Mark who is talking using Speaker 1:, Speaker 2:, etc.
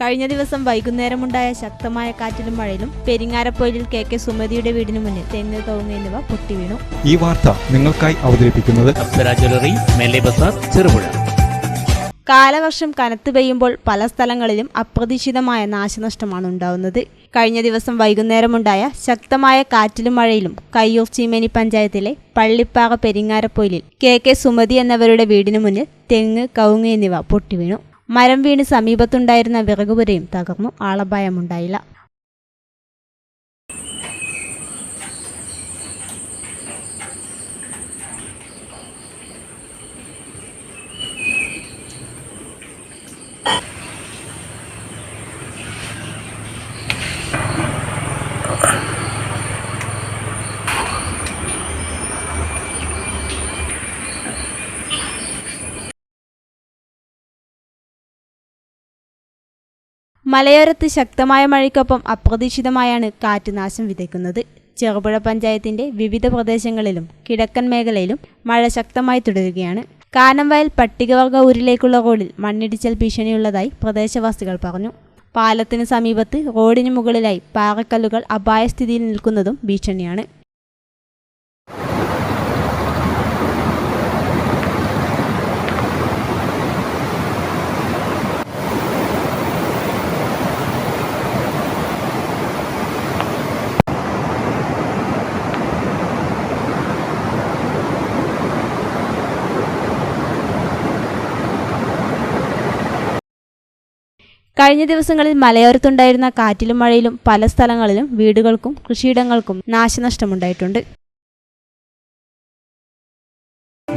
Speaker 1: കഴിഞ്ഞ ദിവസം വൈകുന്നേരമുണ്ടായ ശക്തമായ കാറ്റിലും മഴയിലും പെരിങ്ങാരപ്പൊയിലിൽ കെ കെ സുമതിയുടെ വീടിന് മുന്നിൽ തെങ്ങ് കവുങ്ങ് എന്നിവ പൊട്ടിവീണു.
Speaker 2: ഈ വാർത്ത നിങ്ങൾക്കായി അവതരിപ്പിക്കുന്നത്
Speaker 3: ചെറുപുഴ.
Speaker 1: കാലവർഷം കനത്തു പെയ്യുമ്പോൾ പല സ്ഥലങ്ങളിലും അപ്രതീക്ഷിതമായ നാശനഷ്ടമാണ് ഉണ്ടാവുന്നത്. കഴിഞ്ഞ ദിവസം വൈകുന്നേരമുണ്ടായ ശക്തമായ കാറ്റിലും മഴയിലും കയ്യൂർ ചീമേനി പഞ്ചായത്തിലെ പള്ളിപ്പാറ പെരിങ്ങാരപ്പൊയിലിൽ കെ കെ സുമതി എന്നവരുടെ വീടിനു മുന്നിൽ തെങ്ങ് കവുങ്ങ് എന്നിവ പൊട്ടിവീണു. മരം വീണ് സമീപത്തുണ്ടായിരുന്ന വിറകുപുരയും തകർന്നു. ആളപായമുണ്ടായില്ല. മലയോരത്ത് ശക്തമായ മഴയ്ക്കൊപ്പം അപ്രതീക്ഷിതമായാണ് കാറ്റ് നാശം വിതയ്ക്കുന്നത്. ചെറുപുഴ പഞ്ചായത്തിന്റെ വിവിധ പ്രദേശങ്ങളിലും കിഴക്കൻ മേഖലയിലും മഴ ശക്തമായി തുടരുകയാണ്. കാനംവയൽ പട്ടികവർഗ ഊരിലേക്കുള്ള റോഡിൽ മണ്ണിടിച്ചൽ ഭീഷണിയുള്ളതായി പ്രദേശവാസികൾ പറഞ്ഞു. പാലത്തിന് സമീപത്ത് റോഡിന് മുകളിലായി പാറക്കല്ലുകൾ അപായസ്ഥിതിയിൽ നിൽക്കുന്നതും ഭീഷണിയാണ്. കഴിഞ്ഞ ദിവസങ്ങളിൽ മലയോരത്തുണ്ടായിരുന്ന കാറ്റിലും മഴയിലും പല സ്ഥലങ്ങളിലും വീടുകൾക്കും കൃഷിയിടങ്ങൾക്കും നാശനഷ്ടമുണ്ടായിട്ടുണ്ട്.